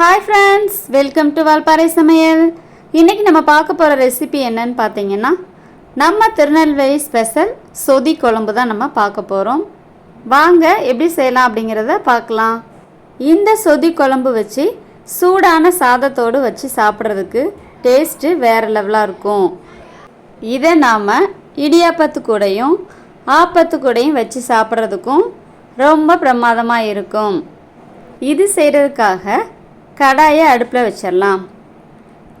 Hi friends welcome to Valparai சமையல் இன்றைக்கி நம்ம பார்க்க போகிற ரெசிபி என்னன்னு பார்த்தீங்கன்னா நம்ம திருநெல்வேலி ஸ்பெஷல் சொதி குழம்பு தான் நம்ம பார்க்க போகிறோம் வாங்க எப்படி செய்யலாம் அப்படிங்கிறத பார்க்கலாம். இந்த சொதி குழம்பு வச்சு சூடான சாதத்தோடு வச்சு சாப்பிட்றதுக்கு டேஸ்ட்டு வேறு லெவலாக இருக்கும். இதை நாம் இடியாப்பத்து கூடையும் ஆப்பத்து கூடையும் வச்சு சாப்பிட்றதுக்கும் ரொம்ப பிரமாதமாக இருக்கும். இது செய்கிறதுக்காக கடாயை அடுப்பில் வச்சிடலாம்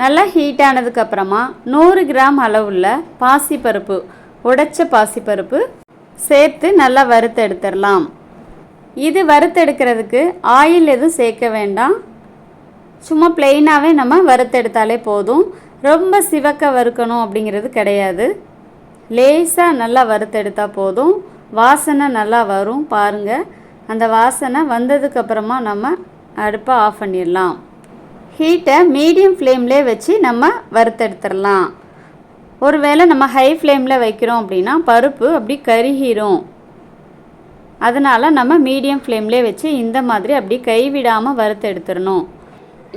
நல்லா ஹீட் ஆனதுக்கப்புறமா நூறு கிராம் அளவுள்ள பாசிப்பருப்பு உடைச்ச பாசிப்பருப்பு சேர்த்து நல்லா வறுத்து எடுத்துடலாம் இது வறுத்தெடுக்கிறதுக்கு ஆயில் எதுவும் சேர்க்க வேண்டாம். சும்மா பிளெயினாகவே நம்ம வறுத்தெடுத்தாலே போதும். ரொம்ப சிவக்க வறுக்கணும் அப்படிங்கிறது கிடையாது. லேசாக நல்லா வறுத்தெடுத்தால் போதும். வாசனை நல்லா வரும் பாருங்கள் அந்த வாசனை வந்ததுக்கப்புறமா நம்ம அடுப்பை ஆஃப் பண்ணிடலாம். ஹீட்டை மீடியம் ஃப்ளேம்லே வச்சு நம்ம வறுத்தெடுத்துடலாம். ஒருவேளை நம்ம ஹை ஃப்ளேமில் வைக்கிறோம் அப்படின்னா பருப்பு அப்படி கருகிரும். அதனால் நம்ம மீடியம் ஃப்ளேம்லே வச்சு இந்த மாதிரி அப்படி கைவிடாமல் வறுத்து எடுத்துடணும்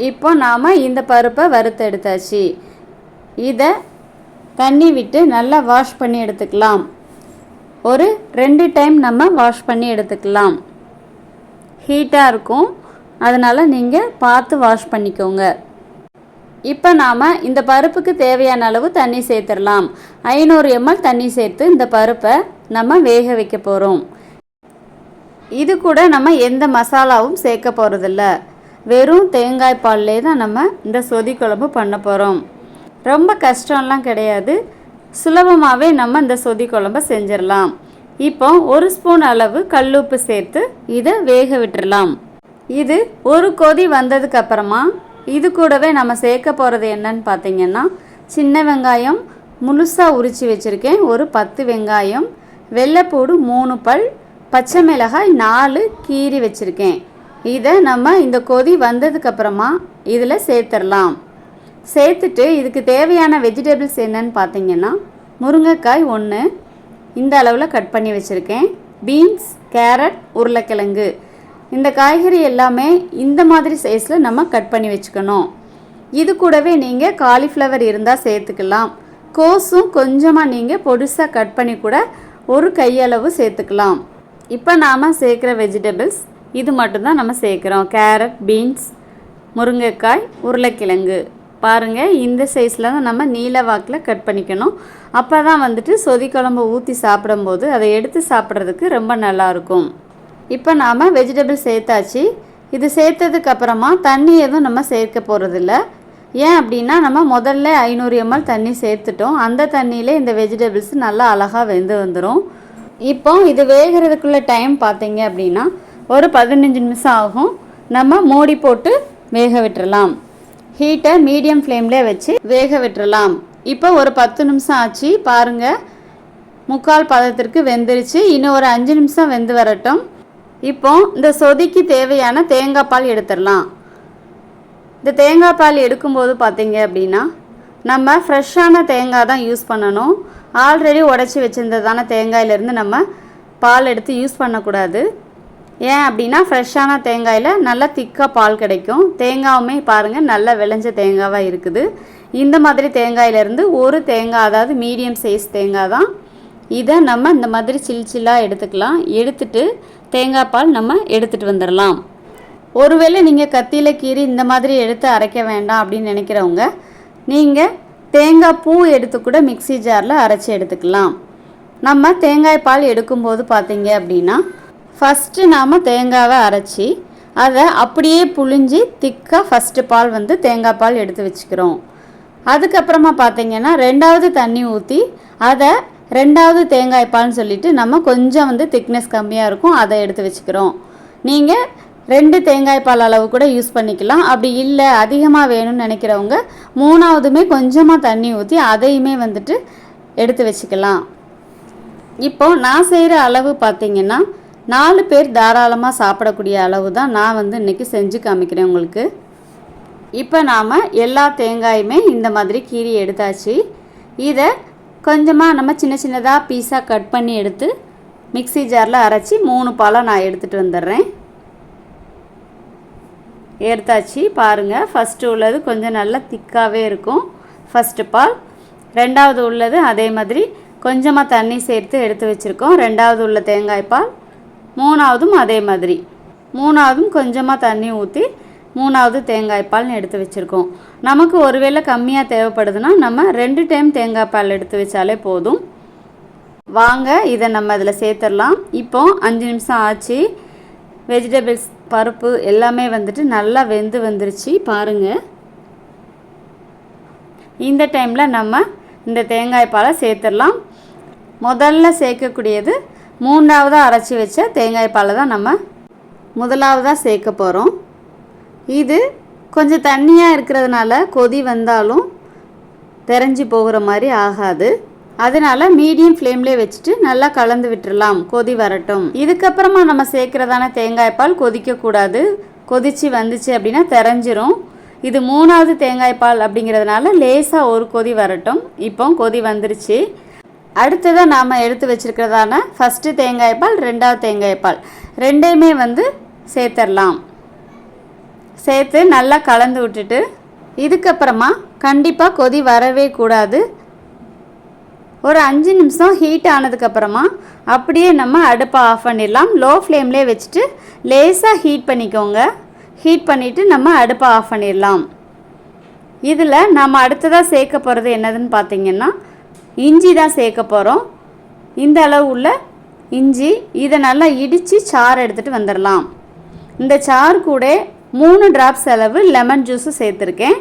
இப்போ நாம் இந்த பருப்பை வறுத்து எடுத்தாச்சு இதை தண்ணி விட்டு நல்லா வாஷ் பண்ணி எடுத்துக்கலாம். ஒரு ரெண்டு டைம் நம்ம வாஷ் பண்ணி எடுத்துக்கலாம். ஹீட்டாக இருக்கும். அதனால் நீங்கள் பார்த்து வாஷ் பண்ணிக்கோங்க. இப்போ நாம் இந்த பருப்புக்கு தேவையான அளவு தண்ணி சேர்த்துடலாம். ஐநூறு எம்எல் தண்ணி சேர்த்து இந்த பருப்பை நம்ம வேக வைக்க போகிறோம் இது கூட நம்ம எந்த மசாலாவும் சேர்க்க போகிறதில்ல வெறும் தேங்காய் பால்லே தான் நம்ம இந்த சொதி குழம்பு பண்ண போகிறோம் ரொம்ப கஷ்டம்லாம் கிடையாது. சுலபமாகவே நம்ம இந்த சொதி குழம்பை செஞ்சிடலாம். இப்போ ஒரு ஸ்பூன் அளவு கல்லுப்பு சேர்த்து இதை வேக விட்டுடலாம். இது ஒரு கொதி வந்ததுக்கு அப்புறமா இது கூடவே நம்ம சேர்க்க போகிறது என்னன்னு பார்த்தீங்கன்னா சின்ன வெங்காயம் முழுசாக உரித்து வச்சுருக்கேன். ஒரு பத்து வெங்காயம் வெள்ளைப்பூடு மூணு பல் பச்சை மிளகாய் நாலு கீறி வச்சுருக்கேன். இதை நம்ம இந்த கொதி வந்ததுக்கப்புறமா இதில் சேர்த்துடலாம். சேர்த்துட்டு இதுக்கு தேவையான வெஜிடபிள்ஸ் என்னன்னு பார்த்தீங்கன்னா முருங்கைக்காய் ஒன்று இந்த அளவில் கட் பண்ணி வச்சுருக்கேன். பீன்ஸ் கேரட் உருளைக்கிழங்கு. இந்த காய்கறி எல்லாமே இந்த மாதிரி சைஸில் நம்ம கட் பண்ணி வச்சுக்கணும். இது கூடவே நீங்கள் காலிஃப்ளவர் இருந்தால் சேர்த்துக்கலாம். கோஸும் கொஞ்சமாக நீங்கள் பொடிசாக கட் பண்ணி கூட ஒரு கையளவு சேர்த்துக்கலாம். இப்போ நாம் சேர்க்குற வெஜிடபிள்ஸ் இது மட்டும்தான் நம்ம சேர்க்குறோம். கேரட் பீன்ஸ் முருங்கைக்காய் உருளைக்கிழங்கு. பாருங்கள் இந்த சைஸில் தான் நம்ம நீல வாக்கில் கட் பண்ணிக்கணும். அப்போ தான் வந்துட்டு சொதி குழம்பு ஊற்றி சாப்பிடும்போது அதை எடுத்து சாப்பிட்றதுக்கு ரொம்ப நல்லாயிருக்கும் இப்போ நாம் வெஜிடபிள் சேர்த்தாச்சு. இது சேர்த்ததுக்கு அப்புறமா தண்ணி எதுவும் நம்ம சேர்க்க போகிறதில்ல ஏன் அப்படின்னா நம்ம முதல்ல ஐநூறு எம்எல் தண்ணி சேர்த்துட்டோம். அந்த தண்ணியிலே இந்த வெஜிடபிள்ஸ் நல்லா அழகாக வெந்து வந்துடும் இப்போ இது வேகிறதுக்குள்ள டைம் பார்த்தீங்க அப்படின்னா ஒரு பதினஞ்சு நிமிஷம் ஆகும். நம்ம மூடி போட்டு வேக விட்டுறலாம். ஹீட்டை மீடியம் ஃப்ளேம்லேயே வச்சு வேக விட்டுறலாம். இப்போ ஒரு பத்து நிமிஷம் ஆச்சு. பாருங்கள் முக்கால் பதத்திற்கு வெந்துருச்சு. இன்னும் ஒரு அஞ்சு நிமிஷம் வெந்து வரட்டும். இப்போ இந்த சொதிக்கு தேவையான தேங்காய் பால் எடுத்துடலாம். இந்த தேங்காய் பால் எடுக்கும்போது பார்த்தீங்க அப்படின்னா நம்ம ஃப்ரெஷ்ஷான தேங்காய் தான் யூஸ் பண்ணணும். ஆல்ரெடி உடச்சி வச்சுருந்ததான தேங்காயிலேருந்து நம்ம பால் எடுத்து யூஸ் பண்ணக்கூடாது. ஏன் அப்படின்னா ஃப்ரெஷ்ஷான தேங்காயில் நல்லா திக்காக பால் கிடைக்கும். தேங்காவுமே பாருங்கள் நல்லா விளைஞ்ச தேங்காவாக இருக்குது. இந்த மாதிரி தேங்காயிலேருந்து ஒரு தேங்காய் அதாவது மீடியம் சைஸ் தேங்காய் தான். இதை நம்ம இந்த மாதிரி சில் சில்லாக எடுத்துக்கலாம். எடுத்துட்டு தேங்காய் பால் நம்ம எடுத்துகிட்டு வந்துடலாம் ஒருவேளை நீங்கள் கத்தியில் கீறி இந்த மாதிரி எடுத்து அரைக்க வேண்டாம் அப்படின்னு நினைக்கிறவங்க நீங்கள் தேங்காய் பூ எடுத்து கூட மிக்சி ஜாரில் அரைச்சி எடுத்துக்கலாம். நம்ம தேங்காய் பால் எடுக்கும்போது பார்த்தீங்க அப்படின்னா ஃபஸ்ட்டு நாம் தேங்காவை அரைச்சி அதை அப்படியே புழிஞ்சி திக்காக ஃபஸ்ட்டு பால் வந்து தேங்காய் பால் எடுத்து வச்சுக்கிறோம். அதுக்கப்புறமா பார்த்தீங்கன்னா ரெண்டாவது தண்ணி ஊற்றி அதை ரெண்டாவது தேங்காய் பால்னு சொல்லிட்டு நம்ம கொஞ்சம் வந்து திக்னஸ் கம்மியாக இருக்கும் அதை எடுத்து வச்சுக்கிறோம். நீங்கள் ரெண்டு தேங்காய் பால் அளவு கூட யூஸ் பண்ணிக்கலாம். அப்படி இல்லை அதிகமாக வேணும்னு நினைக்கிறவங்க மூணாவதுமே கொஞ்சமாக தண்ணி ஊற்றி அதையுமே வந்துட்டு எடுத்து வச்சுக்கலாம். இப்போ நான் செய்கிற அளவு பார்த்தீங்கன்னா நாலு பேர் தாராளமாக சாப்பிடக்கூடிய அளவு தான் நான் வந்து இன்றைக்கி செஞ்சு காமிக்கிறேன் உங்களுக்கு. இப்போ நாம் எல்லா தேங்காயுமே இந்த மாதிரி கீறி எடுத்தாச்சு. இதை கொஞ்சமாக நம்ம சின்ன சின்னதாக பீஸாக கட் பண்ணி எடுத்து மிக்ஸி ஜாரில் அரைச்சி மூணு பழம் நான் எடுத்துகிட்டு வந்துடுறேன். எடுத்தாச்சு. பாருங்கள் ஃபஸ்ட்டு உள்ளது கொஞ்சம் நல்லா திக்காகவே இருக்கும். ஃபஸ்ட்டு பால். ரெண்டாவது உள்ளது அதே மாதிரி கொஞ்சமாக தண்ணி சேர்த்து எடுத்து வச்சுருக்கோம். ரெண்டாவது உள்ள தேங்காய் பால். மூணாவதும் அதே மாதிரி. மூணாவதும் கொஞ்சமாக தண்ணி ஊற்றி மூணாவது தேங்காய் பால்னு எடுத்து வச்சுருக்கோம். நமக்கு ஒருவேளை கம்மியாக தேவைப்படுதுன்னா நம்ம ரெண்டு டைம் தேங்காய் பால் எடுத்து வச்சாலே போதும். வாங்க இதை நம்ம அதில் சேர்த்துடலாம். இப்போ அஞ்சு நிமிஷம் ஆச்சு. வெஜிடபிள்ஸ் பருப்பு எல்லாமே வந்துட்டு நல்லா வெந்து வந்துருச்சு. பாருங்கள் இந்த டைமில் நம்ம இந்த தேங்காய் பாலை சேர்த்துடலாம். முதல்ல சேர்க்கக்கூடியது மூன்றாவதாக அரைச்சி வச்ச தேங்காய் பாலை தான் நம்ம முதலாவதாக சேர்க்க போகிறோம் இது கொஞ்சம் தண்ணியாக இருக்கிறதுனால கொதி வந்தாலும் தெரிஞ்சு போகிற மாதிரி ஆகாது. அதனால மீடியம் ஃப்ளேம்லேயே வச்சுட்டு நல்லா கலந்து விட்டுடலாம் கொதி வரட்டும். இதுக்கப்புறமா நம்ம சேர்க்குறதான தேங்காய் பால் கொதிக்கக்கூடாது கொதிச்சு வந்துச்சு அப்படின்னா தெரிஞ்சிரும். இது மூணாவது தேங்காய் பால் அப்படிங்கிறதுனால லேசாக ஒரு கொதி வரட்டும். இப்போ கொதி வந்துருச்சு. அடுத்ததாக நாம் எடுத்து வச்சுருக்கிறதான ஃபஸ்ட்டு தேங்காய் பால் ரெண்டாவது தேங்காய் பால். ரெண்டையுமே வந்து சேர்த்துடலாம் சேர்த்து நல்லா கலந்து விட்டுட்டு இதுக்கப்புறமா கண்டிப்பாக கொதி வரவே கூடாது. ஒரு அஞ்சு நிமிஷம் ஹீட் ஆனதுக்கப்புறமா அப்படியே நம்ம அடுப்பை ஆஃப் பண்ணிடலாம். லோ ஃப்ளேம்லேயே வச்சுட்டு லேசாக ஹீட் பண்ணிக்கோங்க. ஹீட் பண்ணிவிட்டு நம்ம அடுப்பை ஆஃப் பண்ணிடலாம். இதில் நம்ம அடுத்ததாக சேர்க்க போகிறது என்னதுன்னு பார்த்தீங்கன்னா இஞ்சி தான் சேர்க்க போகிறோம் இந்த அளவு உள்ள இஞ்சி இதை நல்லா இடித்து சாறு எடுத்துகிட்டு வந்துடலாம். இந்த சாறு கூட மூணு ட்ராப்ஸ் அளவு லெமன் ஜூஸும் சேர்த்துருக்கேன்.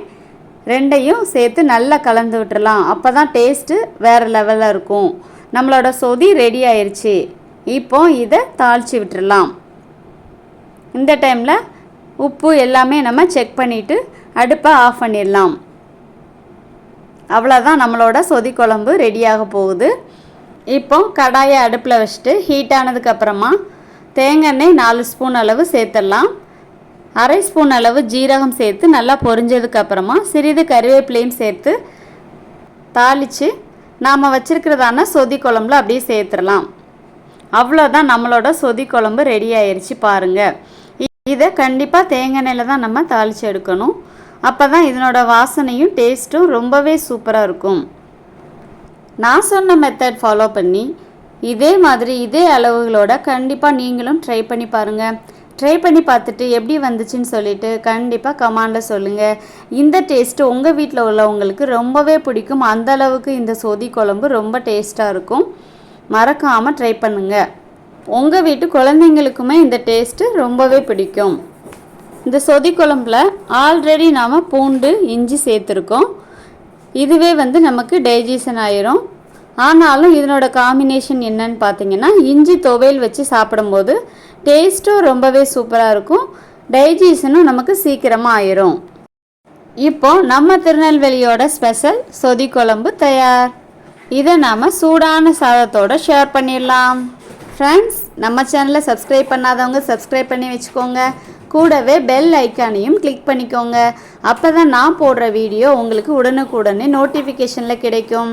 ரெண்டையும் சேர்த்து நல்லா கலந்து விட்டுறலாம். அப்போ தான் டேஸ்ட்டு வேறு லெவலில் இருக்கும். நம்மளோட சொதி ரெடி ஆயிடுச்சு இப்போ இதை தாளித்து விட்டுறலாம். இந்த டைமில் உப்பு எல்லாமே நம்ம செக் பண்ணிவிட்டு அடுப்பை ஆஃப் பண்ணிடலாம். அவ்வளோதான் நம்மளோட சொதி குழம்பு ரெடியாக போகுது. இப்போ கடாயை அடுப்பில் வச்சுட்டு ஹீட் ஆனதுக்கப்புறமா தேங்காய் எண்ணெய் நாலு ஸ்பூன் அளவு சேர்த்துடலாம். அரை ஸ்பூன் அளவு ஜீரகம் சேர்த்து நல்லா பொரிஞ்சதுக்கப்புறமா சிறிது கருவேப்பிலையும் சேர்த்து தாளித்து நாம் வச்சுருக்கிறதான சொதி குழம்புல அப்படியே சேர்த்துடலாம். அவ்வளோதான் நம்மளோட சொதி குழம்பு ரெடி ஆயிடுச்சு பாருங்கள் இதை கண்டிப்பாக தேங்காய் எண்ணெயில் தான் நம்ம தாளித்து எடுக்கணும். அப்போ தான் இதனோட வாசனையும் டேஸ்ட்டும் ரொம்பவே சூப்பராக இருக்கும். நான் சொன்ன மெத்தட் ஃபாலோ பண்ணி இதே மாதிரி இதே அளவுகளோட கண்டிப்பாக நீங்களும் ட்ரை பண்ணி பாருங்கள் ட்ரை பண்ணி பார்த்துட்டு எப்படி வந்துச்சுன்னு சொல்லிட்டு கண்டிப்பாக கமாண்டில் சொல்லுங்கள் இந்த டேஸ்ட்டு உங்கள் வீட்டில் உள்ளவங்களுக்கு ரொம்பவே பிடிக்கும். அந்த அளவுக்கு இந்த சொதி குழம்பு ரொம்ப டேஸ்ட்டாக இருக்கும். மறக்காமல் ட்ரை பண்ணுங்கள் உங்கள் வீட்டு குழந்தைங்களுக்குமே இந்த டேஸ்ட்டு ரொம்பவே பிடிக்கும். இந்த சொதி குழம்புல ஆல்ரெடி நாம் பூண்டு இஞ்சி சேர்த்துருக்கோம். இதுவே வந்து நமக்கு டைஜஷன் ஆயிரும். ஆனாலும் இதனோட காம்பினேஷன் என்னன்னு பார்த்தீங்கன்னா இஞ்சி துவையல் வச்சு சாப்பிடும்போது டேஸ்ட்டும் ரொம்பவே சூப்பராக இருக்கும். டைஜஷனும் நமக்கு சீக்கிரமாக ஆயிரும். இப்போ நம்ம திருநெல்வேலியோட ஸ்பெஷல் சொதி குழம்பு தயார். இதை நாம் சூடான சாதத்தோட ஷேர் பண்ணிடலாம். ஃப்ரெண்ட்ஸ் நம்ம சேனலை சப்ஸ்கிரைப் பண்ணாதவங்க சப்ஸ்கிரைப் பண்ணி வச்சுக்கோங்க. கூடவே பெல் ஐக்கானையும் கிளிக் பண்ணிக்கோங்க. அப்போ தான் நான் போடுற வீடியோ உங்களுக்கு உடனுக்குடனே நோட்டிஃபிகேஷனில் கிடைக்கும்.